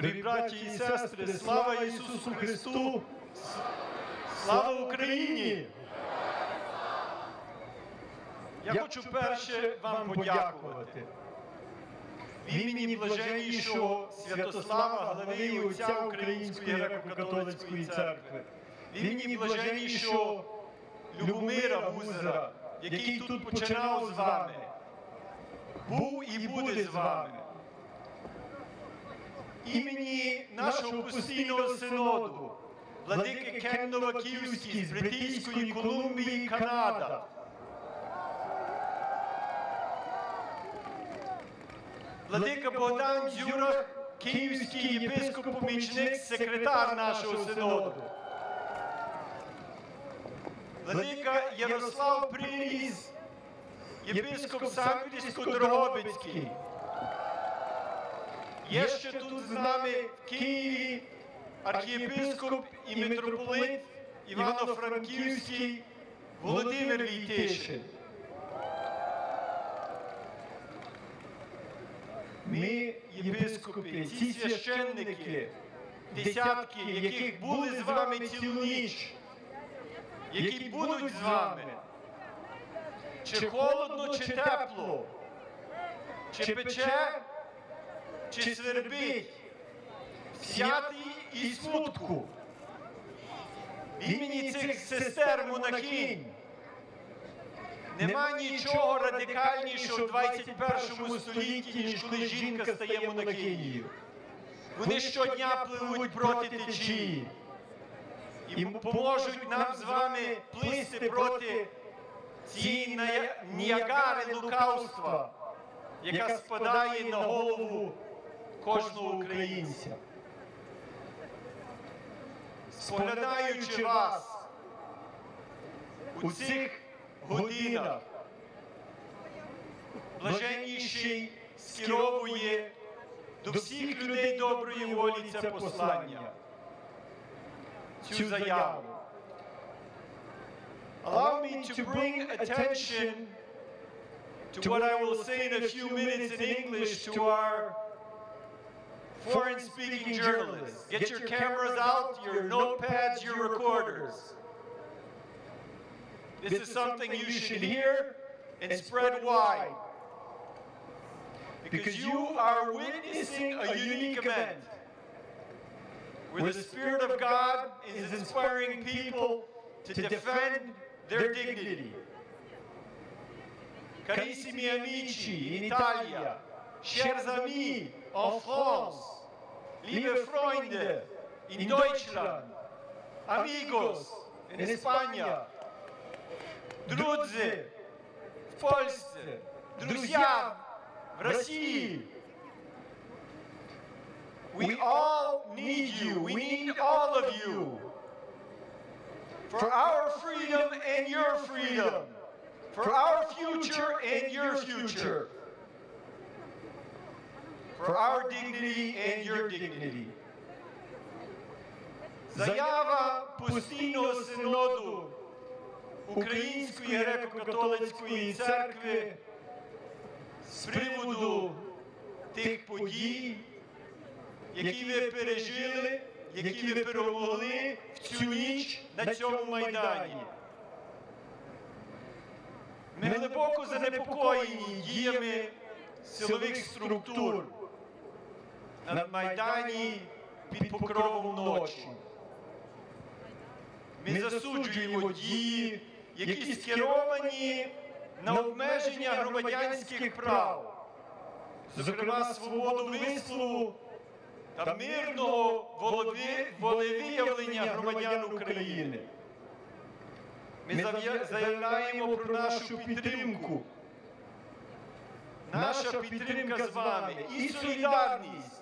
Дорогі браті і сестри, слава Ісусу Христу! Слава Україні! Я хочу перше вам подякувати. В імені блаженнішого Святослава, глави і отця Української греко-католицької церкви, в імені блаженнішого Любомира Гузера, який тут починав з вами, був і буде з вами. Імені нашого постійного синоду, владики Кеннова Київський з Британської Колумбії, Канада. Владика Богдан Дзюрах, київський єпископ-помічник, секретар нашого синоду. Владика Ярослав Приріз, єпископ Самбірсько-Дрогобицький. Є ще тут з нами в Києві архієпископ і митрополит Івано-Франківський Володимир Війтишин. Ми, єпископи, ці священники, десятки, яких були з вами цілу ніч, які будуть з вами, чи холодно, чи тепло, чи пече, чи свербить, в святі і смутку. В імені цих сестер монахинь Нема нічого радикальнішого в 21 столітті, ніж коли жінка стає монахинею. Вони щодня пливуть проти течії. і поможуть нам з вами плисти проти цієї ніагари лукавства, яка спадає на голову кожного українця. Споглядаючи вас у цих годинах, блаженніший скеровує до всіх людей доброї волі це послання, цю заяву. Allow me to bring attention to what I will say in a few minutes in English to our foreign speaking journalists. Get your cameras out, your notepads, your recorders. This is something you should hear and spread wide. Because you are witnessing a unique event. where the Spirit of God is inspiring people to defend their dignity. Carissimi amici in Italia, chers amis en France, liebe Freunde in Deutschland, amigos in España, Друзі в Польщі, друзья в Росії. We all need you. We need all of you. For our freedom and your freedom. For our future and your future. For our dignity and your dignity. Заява постійного синоду Української греко-католицької церкви з приводу тих подій, які ви пережили, які ви перемогли в цю ніч на цьому майдані. Ми глибоко занепокоєні діями силових структур на майдані під покровом ночі. Ми засуджуємо дії, які скеровані на обмеження громадянських прав, зокрема свободу вислову та мирного волевиявлення громадян України. Ми заявляємо про нашу підтримку. Наша підтримка з вами і солідарність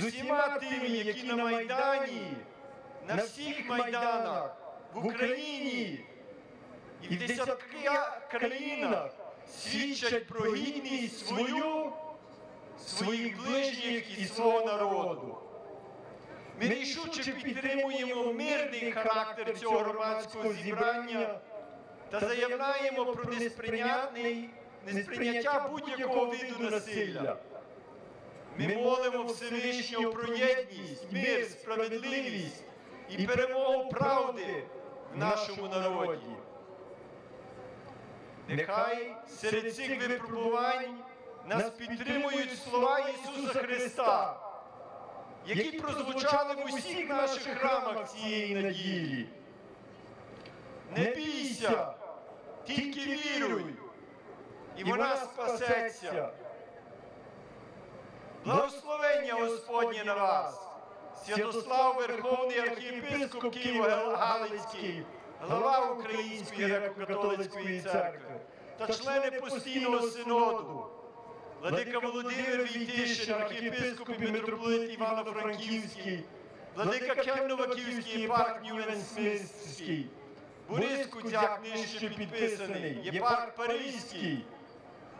з усіма тими, які на Майдані, на всіх майданах в Україні і в десятках країнах свідчать про гідність свою, своїх ближніх і свого народу. Ми рішуче підтримуємо мирний характер цього громадського зібрання та заявляємо про несприйнятний, несприйняття будь-якого виду насилля. Ми молимо Всевишнього про єдність, мир, справедливість і перемогу правди в нашому народі. Нехай серед цих випробувань нас підтримують слова Ісуса Христа, які прозвучали в усіх наших храмах цієї неділі. Не бійся, тільки віруй, і вона спасеться. Благословення Господнє на вас, Святослав Верховний архієпископ Києво-Галицький, глава Української греко-католицької церкви та члени постійного синоду, владика Володимир Війтишин, архієпископ і митрополит Івано-Франківський, владика Кемново-Київський єпарх Ньювенсмістський, Борис Куцяк нижче підписаний, єпарх Паризький,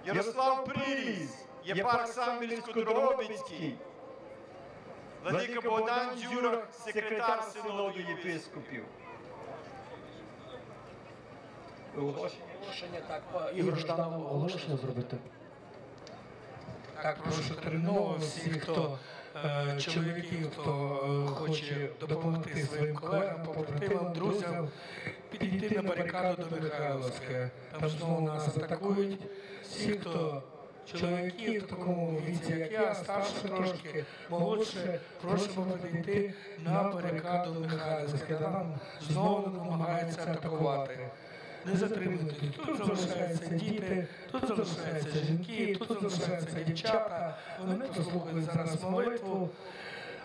Ярослав Приріз, єпарх Самбільсько-Дрогобицький, Владика Богдан Дзюрах, секретар синоду єпископів. Оголошення так, Ігор Жданов оголошення зробити. Так, прошу терміново всіх, хто е, чоловіків, хто е, хоче допомогти своїм колегам, побратимам, друзям, підійти на барикаду до Михайловська. Там знову нас атакують. Всі, хто чоловіків в такому віці, як я, старше трошки, молодше, просимо підійти на барикаду Михайловська. Там знову намагаються атакувати. Не затримуйтесь. Тут залишаються діти, тут залишаються жінки, тут залишаються дівчата. Вони послухають зараз молитву.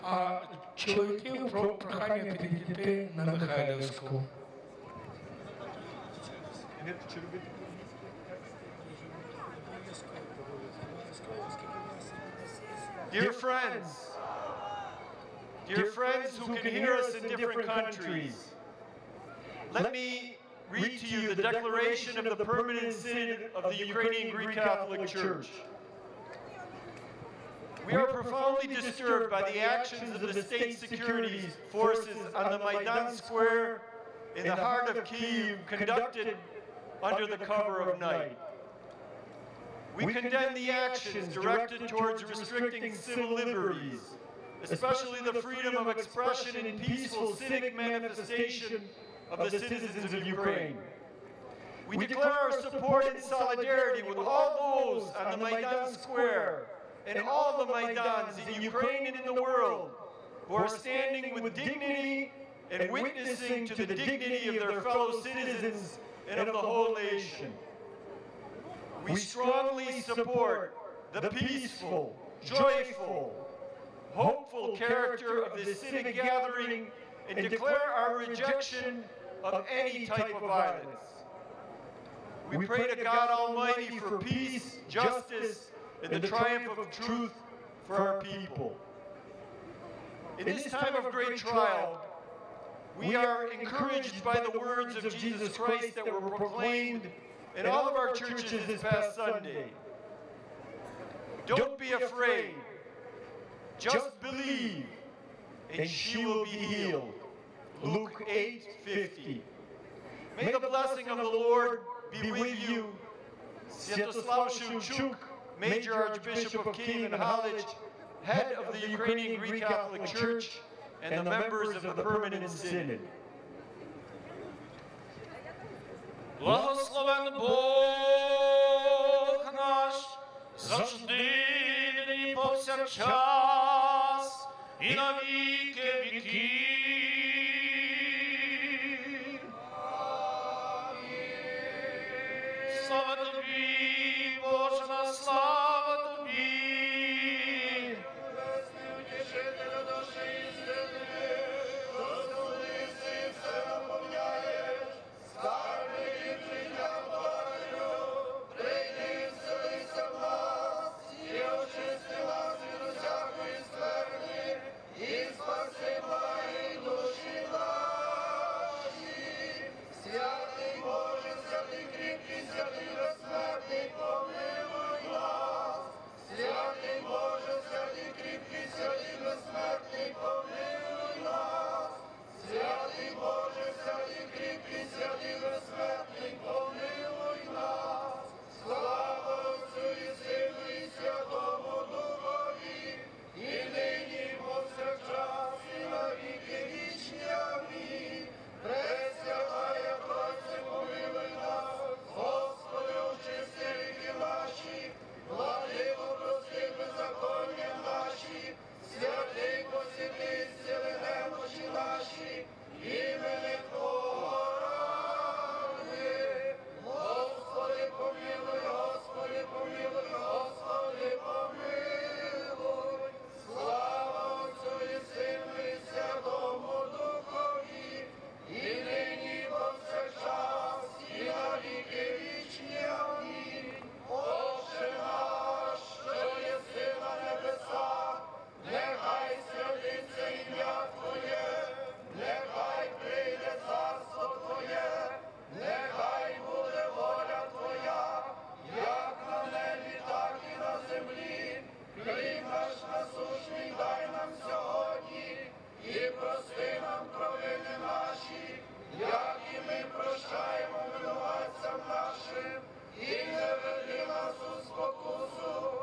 А чоловіків про прохання підійти на Михайлівську. Dear friends, dear friends who can hear us in different countries, let me read to you the declaration of the Permanent Synod of the Ukrainian Greek Catholic Church. We are profoundly disturbed by the actions of the state security forces on the Maidan Square in the heart of Kyiv conducted under the cover of night. We condemn the actions directed towards restricting civil liberties, especially the freedom of expression and peaceful civic manifestation of the citizens of Ukraine. We declare our support and solidarity with all those on the Maidan Square and all the Maidans in Ukraine and in the world who are standing with dignity and witnessing to the dignity of their fellow citizens and of the whole nation. We strongly support the peaceful, joyful, hopeful character of this civic gathering and declare our rejection of any type of violence. We pray to God Almighty for peace, justice, and the triumph of truth for our people. In this time of great trial, we are encouraged by the words of Jesus Christ that were proclaimed in all of our churches this past Sunday. Don't be afraid. Just believe, and she will be healed. Luke 8 50. May the blessing of the Lord be with you. Sviatoslav Shevchuk, Major Archbishop of Kiev and Halych, head of the Ukrainian Greek Catholic Church, and the members of the Permanent Synod. Благословен Бог наш, завжди повсякчас наш насущний дай нам сьогодні і прости нам провини наші, як і ми прощаємо винуватцям нашим, і не веди нас у спокусу.